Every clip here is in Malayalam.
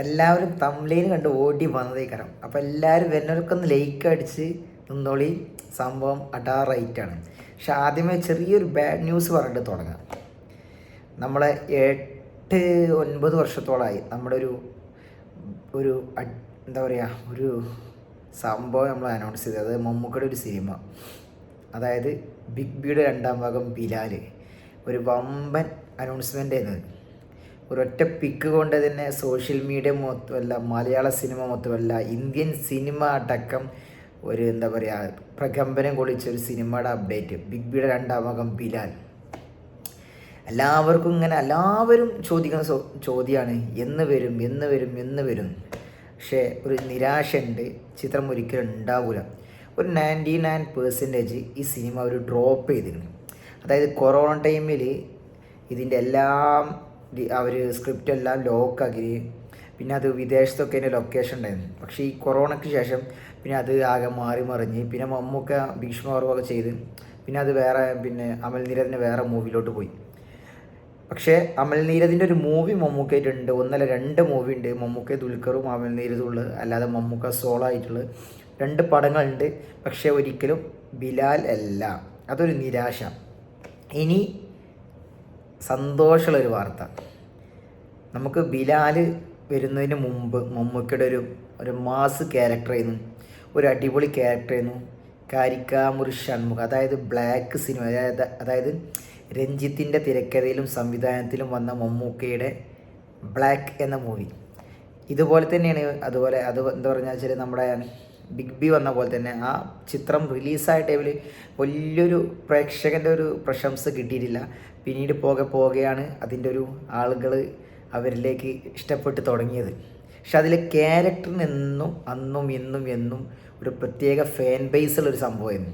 എല്ലാവരും തമ്മിലേന് കണ്ട് ഓടി വന്നതേക്കാരം. അപ്പോൾ എല്ലാവരും വരുന്നവർക്കൊന്ന് ലൈക്ക് അടിച്ച് നിന്നോളി. സംഭവം ആണ് പക്ഷെ ആദ്യമേ ചെറിയൊരു ബാഡ് ന്യൂസ് പറഞ്ഞിട്ട് തുടങ്ങാം. നമ്മളെ എട്ട് ഒൻപത് വർഷത്തോളമായി നമ്മുടെ ഒരു ഒരു എന്താ പറയുക ഒരു സംഭവം നമ്മൾ അനൗൺസ് ചെയ്തത്. അത് മമ്മൂക്കയുടെ ഒരു സിനിമ അതായത് ബിഗ് ബിയുടെ രണ്ടാം ഭാഗം ബിലാൽ ഒരു വമ്പൻ അനൗൺസ്മെന്റ് ആയിരുന്നു ഒരൊറ്റ പിക്ക് കൊണ്ട് തന്നെ സോഷ്യൽ മീഡിയ മൊത്തമല്ല മലയാള സിനിമ മൊത്തമല്ല ഇന്ത്യൻ സിനിമ അടക്കം ഒരു എന്താ പറയുക പ്രകമ്പനം കൊള്ളിച്ച ഒരു സിനിമയുടെ അപ്ഡേറ്റ് ബിഗ് ബിയുടെ രണ്ടാം ഭാഗം ബിലാൽ. എല്ലാവർക്കും ഇങ്ങനെ എല്ലാവരും ചോദിക്കുന്ന ചോദ്യമാണ് എന്ന് വരും എന്ന് വരും എന്ന് വരും. പക്ഷേ ഒരു നിരാശയുണ്ട് ചിത്രം ഒരിക്കലും ഉണ്ടാവില്ല ഒരു നയന്റി നയൻ പേഴ്സന്റേജ് ഈ സിനിമ ഒരു ഡ്രോപ്പ് ചെയ്തിരുന്നു. അതായത് കൊറോണ ടൈമിൽ ഇതിന്റെ എല്ലാം അവർ സ്ക്രിപ്റ്റ് എല്ലാം ലോക്കാക്കി പിന്നെ അത് വിദേശത്തൊക്കെ അതിന്റെ ലൊക്കേഷൻ ഉണ്ടായിരുന്നു. പക്ഷേ ഈ കൊറോണയ്ക്ക് ശേഷം പിന്നെ അത് ആകെ മാറി മറിഞ്ഞ്. പിന്നെ മമ്മൂക്ക ഭീഷ്മപർവമൊക്കെ ചെയ്ത്. പിന്നെ അത് വേറെ പിന്നെ അമൽ നീരദിന്റെ വേറെ മൂവിയിലോട്ട് പോയി. പക്ഷേ അമൽ നീരദിന്റെ ഒരു മൂവി മമ്മൂക്കായിട്ടുണ്ട് ഒന്നല്ല രണ്ട് മൂവി ഉണ്ട് മമ്മൂക്ക ദുൽഖറും അമൽ നീരദും ഉള്ളത് അല്ലാതെ മമ്മൂക്ക സോളോ ആയിട്ടുള്ളത് രണ്ട് പടങ്ങളുണ്ട്. പക്ഷേ ഒരിക്കലും ബിലാൽ അല്ല. അതൊരു നിരാശ. ഇനി സന്തോഷമുള്ളൊരു വാർത്ത. നമുക്ക് ബിലാൽ വരുന്നതിന് മുമ്പ് മമ്മൂക്കയുടെ ഒരു ഒരു മാസ് ക്യാരക്ടറായിരുന്നു ഒരു അടിപൊളി ക്യാരക്ടറായിരുന്നു കാരിക്കാമുറി ഷൺമുഖം. അതായത് ബ്ലാക്ക് സിനിമ അതായത് അതായത് രഞ്ജിത്തിന്റെ തിരക്കഥയിലും സംവിധാനത്തിലും വന്ന മമ്മൂക്കയുടെ ബ്ലാക്ക് എന്ന മൂവി ഇതുപോലെ തന്നെയാണ്. അതുപോലെ അത് എന്താ പറഞ്ഞാൽ വെച്ചാൽ നമ്മുടെ ബിഗ് ബി വന്ന പോലെ തന്നെ ആ ചിത്രം റിലീസായ ടൈമിൽ വലിയൊരു പ്രേക്ഷകന്റെ ഒരു പ്രശംസ കിട്ടിയിട്ടില്ല. പിന്നീട് പോകെ പോകെയാണ് അതിന്റെ ഒരു ആളുകൾ അവരിലേക്ക് ഇഷ്ടപ്പെട്ട് തുടങ്ങിയത്. പക്ഷെ അതിലെ ക്യാരക്ടറിന് എന്നും അന്നും ഇന്നും എന്നും ഒരു പ്രത്യേക ഫാൻ ബേസ് ഉള്ളൊരു സംഭവമായിരുന്നു.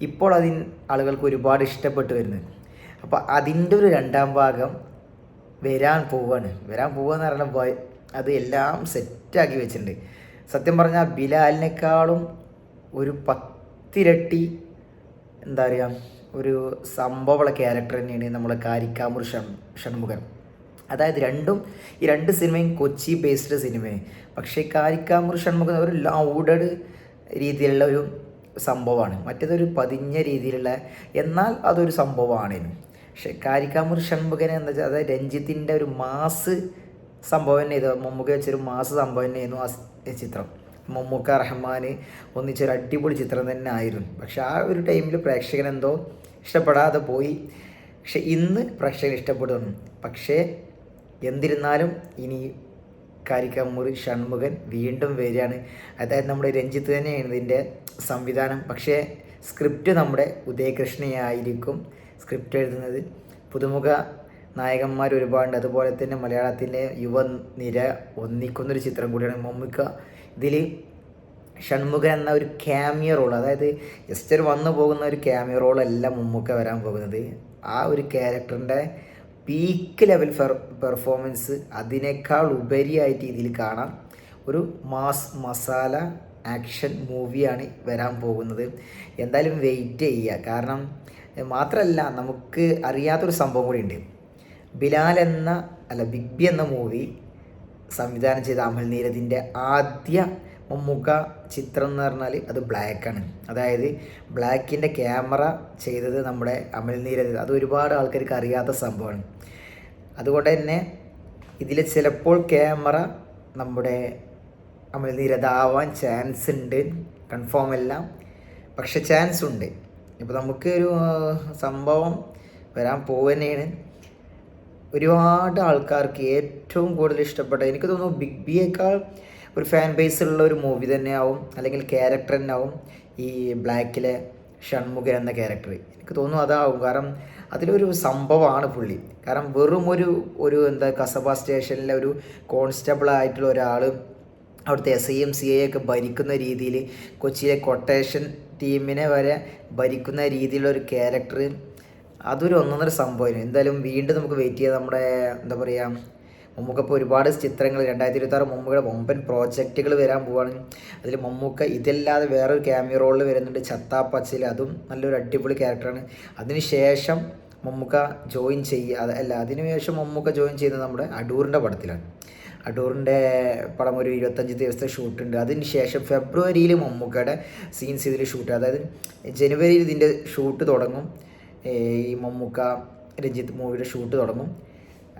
ഇപ്പോൾ അതിന് ആളുകൾക്ക് ഒരുപാട് ഇഷ്ടപ്പെട്ട് വരുന്നത് അപ്പോൾ അതിന്റെ ഒരു രണ്ടാം ഭാഗം വരാൻ പോവാണ്. വരാൻ പോവുക പറഞ്ഞാൽ ഭയ- അത് എല്ലാം സെറ്റാക്കി വെച്ചിട്ടുണ്ട്. സത്യം പറഞ്ഞാൽ ബിലാലിനേക്കാളും ഒരു പത്തിരട്ടി എന്താ പറയുക ഒരു സംഭവമുള്ള ക്യാരക്ടർ തന്നെയാണ് നമ്മളെ കാരിക്കാമൂർ ഷൺ ഷൺമുഖൻ. അതായത് രണ്ടും ഈ രണ്ട് സിനിമയും കൊച്ചി ബേസ്ഡ് സിനിമയാണ് പക്ഷേ കാരിക്കാമൂർ ഷൺമുഖൻ ഒരു ലൗഡഡ് രീതിയിലുള്ള ഒരു സംഭവമാണ്. മറ്റേതൊരു പതിഞ്ഞ രീതിയിലുള്ള എന്നാൽ അതൊരു സംഭവമാണേനും. പക്ഷേ കാരിക്കാമൂർ ഷൺമുഖനെ എന്താ വെച്ചാൽ അതായത് രഞ്ജിത്തിന്റെ ഒരു മാസ് സംഭവം തന്നെ ഇത് മമ്മൂക്ക വെച്ചൊരു മാസ സംഭവം തന്നെയായിരുന്നു ആ ചിത്രം. മമ്മൂക്ക റഹ്മാൻ ഒന്നിച്ചൊരു അടിപൊളി ചിത്രം തന്നെ ആയിരുന്നു. പക്ഷെ ആ ഒരു ടൈമിൽ പ്രേക്ഷകൻ എന്തോ ഇഷ്ടപ്പെടാതെ പോയി. പക്ഷെ ഇന്ന് പ്രേക്ഷകൻ ഇഷ്ടപ്പെടുന്നു. പക്ഷേ എന്തിരുന്നാലും ഇനി കാരിക്കാമൂറി ഷൺമുഖൻ വീണ്ടും വരികയാണ്. അതായത് നമ്മുടെ രഞ്ജിത്ത് തന്നെയാണ് ഇതിന്റെ സംവിധാനം. പക്ഷേ സ്ക്രിപ്റ്റ് നമ്മുടെ ഉദയകൃഷ്ണയായിരിക്കും സ്ക്രിപ്റ്റ് എഴുതുന്നത്. പുതുമുഖ നായകന്മാർ ഒരുപാടുണ്ട്. അതുപോലെ തന്നെ മലയാളത്തിലെ യുവനിര ഒന്നിക്കുന്നൊരു ചിത്രം കൂടിയാണ് മമ്മിക്ക. ഇതിൽ ഷൺമുഖൻ എന്ന ഒരു ക്യാമിയ റോൾ അതായത് ജസ്റ്റ് ഒരു വന്നു പോകുന്ന ഒരു ക്യാമിയ റോളല്ല മമ്മൂക്ക വരാൻ പോകുന്നത്. ആ ഒരു ക്യാരക്ടറിന്റെ പീക്ക് ലെവൽ പെർഫോമൻസ് അതിനേക്കാൾ ഉപരിയായിട്ട് ഇതിൽ കാണാം. ഒരു മാസ് മസാല ആക്ഷൻ മൂവിയാണ് വരാൻ പോകുന്നത്. എന്തായാലും വെയിറ്റ് ചെയ്യുക. കാരണം മാത്രമല്ല നമുക്ക് അറിയാത്തൊരു സംഭവം കൂടി ഉണ്ട്. ബിലാൽ എന്ന അല്ല ബിഗ് ബി എന്ന മൂവി സംവിധാനം ചെയ്ത അമൽ നീരദിന്റെ ആദ്യ മുഖ ചിത്രം എന്ന് പറഞ്ഞാൽ അത് ബ്ലാക്കാണ് അതായത് ബ്ലാക്കിന്റെ ക്യാമറ ചെയ്തത് നമ്മുടെ അമൽ നീരദ്. അത് ഒരുപാട് ആൾക്കാർക്ക് അറിയാത്ത സംഭവമാണ്. അതുകൊണ്ട് തന്നെ ഇതിൽ ചിലപ്പോൾ ക്യാമറ നമ്മുടെ അമൽ നീരദ് ആവാൻ ചാൻസ് ഉണ്ട്. കൺഫേം അല്ല. പക്ഷെ ചാൻസ് ഉണ്ട്. ഇപ്പോൾ നമുക്ക് ഒരു സംഭവം വരാൻ പോവുകയാണ് ഒരുപാട് ആൾക്കാർക്ക് ഏറ്റവും കൂടുതൽ ഇഷ്ടപ്പെട്ട എനിക്ക് തോന്നുന്നു ബിഗ് ബിയേക്കാൾ ഒരു ഫാൻ ബേസ് ഉള്ള ഒരു മൂവി തന്നെ ആവും അല്ലെങ്കിൽ ക്യാരക്ടർ തന്നെ ആവും ഈ ബ്ലാക്കിലെ ഷൺമുഖൻ എന്ന ക്യാരക്ടർ എനിക്ക് തോന്നുന്നു അതാവും. കാരണം അതിലൊരു സംഭവമാണ് പുള്ളി. കാരണം വെറും ഒരു ഒരു എന്താ കസബ സ്റ്റേഷനിലെ ഒരു കോൺസ്റ്റബിൾ ആയിട്ടുള്ള ഒരാൾ അവിടുത്തെ S I M C I ഒക്കെ ഭരിക്കുന്ന രീതിയിൽ കൊച്ചിയിലെ കൊട്ടേഷൻ ടീമിനെ വരെ ഭരിക്കുന്ന രീതിയിലുള്ള ഒരു ക്യാരക്ടർ അതൊരു ഒന്നൊന്നര സംഭവമായിരുന്നു. എന്തായാലും വീണ്ടും നമുക്ക് വെയിറ്റ് ചെയ്യാം. നമ്മുടെ എന്താ പറയുക മമ്മൂക്ക ഇപ്പോൾ ഒരുപാട് ചിത്രങ്ങൾ രണ്ടായിരത്തി ഇരുപത്തി ആറ് മമ്മൂക്കയുടെ വമ്പൻ പ്രോജക്റ്റുകൾ വരാൻ പോവാണ്. അതിൽ മമ്മൂക്ക ഇതല്ലാതെ വേറൊരു ക്യാമിയ റോളിൽ വരുന്നുണ്ട്. ചത്താപ്പച്ചിൽ അതും നല്ലൊരു അടിപൊളി ക്യാരക്ടറാണ് അതിനുശേഷം മമ്മൂക്ക ജോയിൻ ചെയ്യുക. അല്ല അതിനുശേഷം മമ്മൂക്ക ജോയിൻ ചെയ്യുന്നത് നമ്മുടെ അടൂറിന്റെ പടത്തിലാണ്. അടൂറിന്റെ പടം ഒരു ഇരുപത്തഞ്ച് ദിവസത്തെ ഷൂട്ടുണ്ട് അതിന് ശേഷം ഫെബ്രുവരിയിൽ മമ്മൂക്കയുടെ സീൻസ് ഇതിൽ ഷൂട്ട് അതായത് ജനുവരിയിൽ ഇതിന്റെ ഷൂട്ട് തുടങ്ങും. ഈ മമ്മൂക്ക രഞ്ജിത്ത് മൂവിയുടെ ഷൂട്ട് തുടങ്ങും.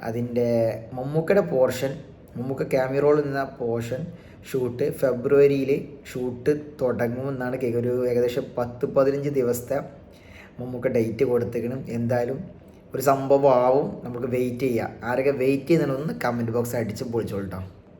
അതിന്റെ മമ്മൂക്കയുടെ പോർഷൻ മമ്മൂക്ക ക്യാമറോൾ നിന്ന പോർഷൻ ഷൂട്ട് ഫെബ്രുവരിയിൽ ഷൂട്ട് തുടങ്ങുമെന്നാണ് കേൾക്കുക ഒരു ഏകദേശം പത്ത് പതിനഞ്ച് ദിവസത്തെ മമ്മൂക്ക ഡേറ്റ് കൊടുത്തേക്കണം എന്തായാലും ഒരു സംഭവം ആവും നമുക്ക് വെയിറ്റ് ചെയ്യാം. ആരൊക്കെ വെയിറ്റ് ചെയ്യുന്നതിനൊന്ന് കമന്റ് ബോക്സ് അടിച്ച് പൊളിച്ചോളട്ടോ